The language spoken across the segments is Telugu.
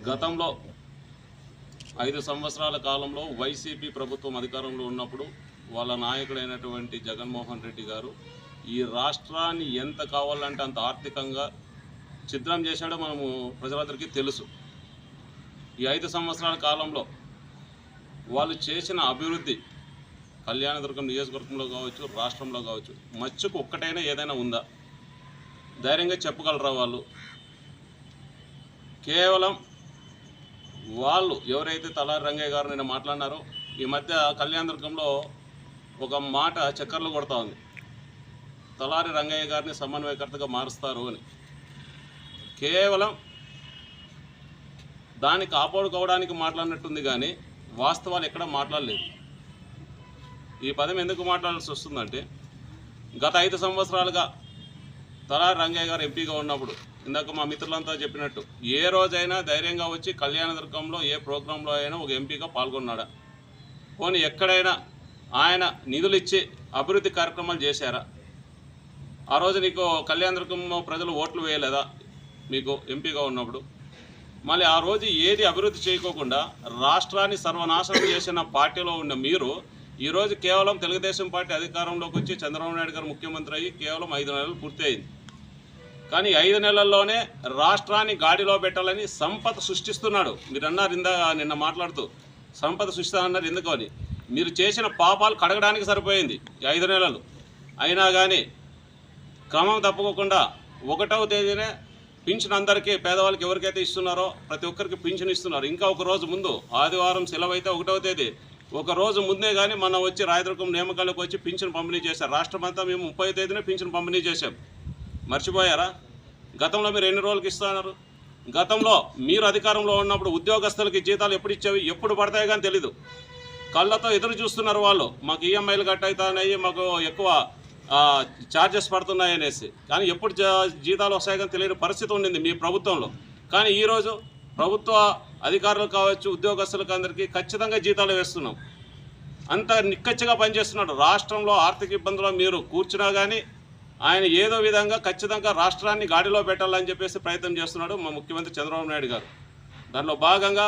గతంలో ఐదు సంవత్సరాల కాలంలో వైసీపీ ప్రభుత్వం అధికారంలో ఉన్నప్పుడు వాళ్ళ నాయకుడైనటువంటి జగన్మోహన్ రెడ్డి గారు ఈ రాష్ట్రాన్ని ఎంత కావాలంటే అంత ఆర్థికంగా ఛిద్రం చేశాడో మనము ప్రజలందరికీ తెలుసు. ఈ ఐదు సంవత్సరాల కాలంలో వాళ్ళు చేసిన అభివృద్ధి కళ్యాణదుర్గం నియోజకవర్గంలో కావచ్చు రాష్ట్రంలో కావచ్చు మచ్చుకు ఒక్కటైనా ఏదైనా ఉందా? ధైర్యంగా చెప్పగలరా వాళ్ళు? కేవలం వాళ్ళు ఎవరైతే తలారి రంగయ్య గారు నేను మాట్లాడినారో ఈ మధ్య కళ్యాణదుర్గంలో ఒక మాట చక్కర్లు కొడతా ఉంది. తలారి రంగయ్య గారిని సమన్వయకర్తగా మారుస్తారు అని. కేవలం దాన్ని కాపాడుకోవడానికి మాట్లాడినట్టుంది కానీ వాస్తవాలు ఎక్కడ మాట్లాడలేదు. ఈ పదం ఎందుకు మాట్లాడాల్సి వస్తుందంటే గత ఐదు సంవత్సరాలుగా తలారి రంగయ్య గారు ఎంపీగా ఉన్నప్పుడు ఇందాక మా మిత్రులంతా చెప్పినట్టు ఏ రోజైనా ధైర్యంగా వచ్చి కళ్యాణదుర్గంలో ఏ ప్రోగ్రాంలో అయినా ఒక ఎంపీగా పాల్గొన్నాడా? పోనీ ఎక్కడైనా ఆయన నిధులు ఇచ్చి అభివృద్ధి కార్యక్రమాలు చేశారా? ఆ రోజు నీకు కళ్యాణదుర్గం ప్రజలు ఓట్లు వేయలేదా? మీకు ఎంపీగా ఉన్నప్పుడు. మళ్ళీ ఆ రోజు ఏది అభివృద్ధి చేయకోకుండా రాష్ట్రాన్ని సర్వనాశనం చేసిన పార్టీలో ఉన్న మీరు ఈరోజు కేవలం తెలుగుదేశం పార్టీ అధికారంలోకి వచ్చి చంద్రబాబు నాయుడు గారు ముఖ్యమంత్రి అయ్యి కేవలం ఐదు నెలలు పూర్తయింది కానీ ఐదు నెలల్లోనే రాష్ట్రాన్ని గాడిలో పెట్టాలని సంపద సృష్టిస్తున్నాడు. మీరు అన్నారు ఇందా నిన్న మాట్లాడుతూ సంపద సృష్టిస్తానన్నారు ఎందుకు అని. మీరు చేసిన పాపాలు కడగడానికి సరిపోయింది ఐదు నెలలు. అయినా కానీ క్రమం తప్పకుండా ఒకటవ తేదీనే పింఛన్ అందరికీ పేదవాళ్ళకి ఎవరికైతే ఇస్తున్నారో ప్రతి ఒక్కరికి పింఛన్ ఇస్తున్నారు. ఇంకా ఒక రోజు ముందు ఆదివారం సెలవు అయితే ఒకటవ తేదీ. ఒక రోజు ముందే కానీ మనం వచ్చి రాయదుర్గం నియామకాలకు వచ్చి పింఛన్ పంపిణీ చేశారు. రాష్ట్రం అంతా మేము ముప్పై తేదీనే పింఛన్ పంపిణీ చేశాం. మర్చిపోయారా? గతంలో మీరు ఎన్ని రోజులకి ఇస్తున్నారు గతంలో మీరు అధికారంలో ఉన్నప్పుడు ఉద్యోగస్తులకి జీతాలు ఎప్పుడు ఇచ్చేవి ఎప్పుడు పడతాయి కానీ తెలీదు. కళ్ళతో ఎదురు చూస్తున్నారు వాళ్ళు. మాకు ఈఎంఐలు కట్ అవుతాయి మాకు ఎక్కువ ఛార్జెస్ పడుతున్నాయి అనేసి. కానీ ఎప్పుడు జా- జీతాలు వస్తాయి కానీ తెలియని పరిస్థితి ఉండింది మీ ప్రభుత్వంలో. కానీ ఈరోజు ప్రభుత్వ అధికారులు కావచ్చు ఉద్యోగస్తులకు అందరికీ ఖచ్చితంగా జీతాలు వేస్తున్నాం. అంత నిక్కచ్చిగా పనిచేస్తున్నాడు. రాష్ట్రంలో ఆర్థిక ఇబ్బందులు మీరు కూర్చున్నా కానీ ఆయన ఏదో విధంగా ఖచ్చితంగా రాష్ట్రాన్ని గాడిలో పెట్టాలని చెప్పేసి ప్రయత్నం చేస్తున్నాడు మా ముఖ్యమంత్రి చంద్రబాబు నాయుడు గారు. దానిలో భాగంగా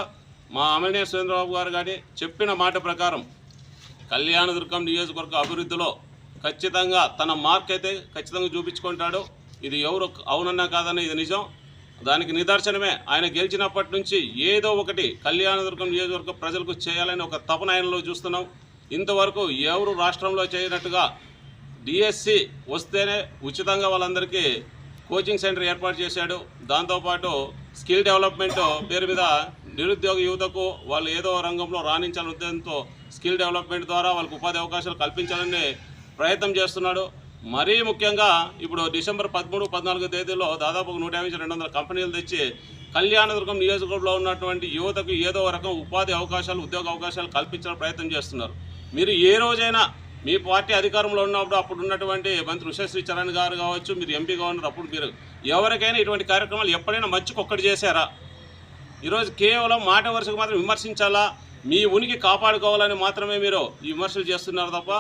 మా అమలనేని సురేంద్రబాబు గారు కానీ చెప్పిన మాట ప్రకారం కళ్యాణదుర్గం నియోజకవర్గ అభివృద్ధిలో ఖచ్చితంగా తన మార్క్ అయితే ఖచ్చితంగా చూపించుకుంటాడు. ఇది ఎవరు అవునన్నా కాదన్నా ఇది నిజం. దానికి నిదర్శనమే. ఆయన గెలిచినప్పటి నుంచి ఏదో ఒకటి కళ్యాణదుర్గం నియోజకవర్గ ప్రజలకు చేయాలని ఒక తపన ఆయనలో చూస్తున్నాం. ఇంతవరకు ఎవరు రాష్ట్రంలో చేయనట్టుగా డిఎస్సి వస్తేనే ఉచితంగా వాళ్ళందరికీ కోచింగ్ సెంటర్ ఏర్పాటు చేశాడు. దాంతోపాటు స్కిల్ డెవలప్మెంట్ పేరు మీద నిరుద్యోగ యువతకు వాళ్ళు ఏదో రంగంలో రాణించాలని ఉద్దేశంతో స్కిల్ డెవలప్మెంట్ ద్వారా వాళ్ళకు ఉపాధి అవకాశాలు కల్పించాలని ప్రయత్నం చేస్తున్నాడు. మరీ ముఖ్యంగా ఇప్పుడు డిసెంబర్ పదమూడు పద్నాలుగు తేదీలో దాదాపు నూట యాభై రెండు వందల కంపెనీలు తెచ్చి కళ్యాణదుర్గం నియోజకవర్గంలో ఉన్నటువంటి యువతకు ఏదో రకం ఉపాధి అవకాశాలు ఉద్యోగ అవకాశాలు కల్పించడం ప్రయత్నం చేస్తున్నారు. మీరు ఏ రోజైనా మీ పార్టీ అధికారంలో ఉన్నప్పుడు అప్పుడు ఉన్నటువంటి మంత్రి ఉషశ్రీ చరణ్ గారు కావచ్చు మీరు ఎంపీగా ఉన్నారు అప్పుడు మీరు ఎవరికైనా ఇటువంటి కార్యక్రమాలు ఎప్పుడైనా మంచికొక్కటి చేశారా? ఈరోజు కేవలం మాట వరుసకు మాత్రం విమర్శించాలా? మీ ఉనికి కాపాడుకోవాలని మాత్రమే మీరు ఈ విమర్శలు చేస్తున్నారు తప్ప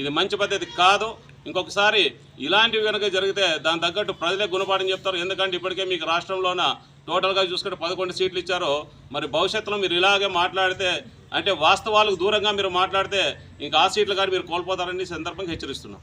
ఇది మంచి పద్ధతి కాదు. ఇంకొకసారి ఇలాంటివి కనుక జరిగితే దాని తగ్గట్టు ప్రజలే గుణపాఠం చెప్తారు. ఎందుకంటే ఇప్పటికే మీకు రాష్ట్రంలోన టోటల్గా చూసుకుంటే పదకొండు సీట్లు ఇచ్చారు. మరి భవిష్యత్తులో మీరు ఇలాగే మాట్లాడితే అంటే వాస్తవాలకు దూరంగా మీరు మాట్లాడితే ఇంకా ఆ సీట్లు కానీ మీరు కోల్పోతారని సందర్భంగా హెచ్చరిస్తున్నాం.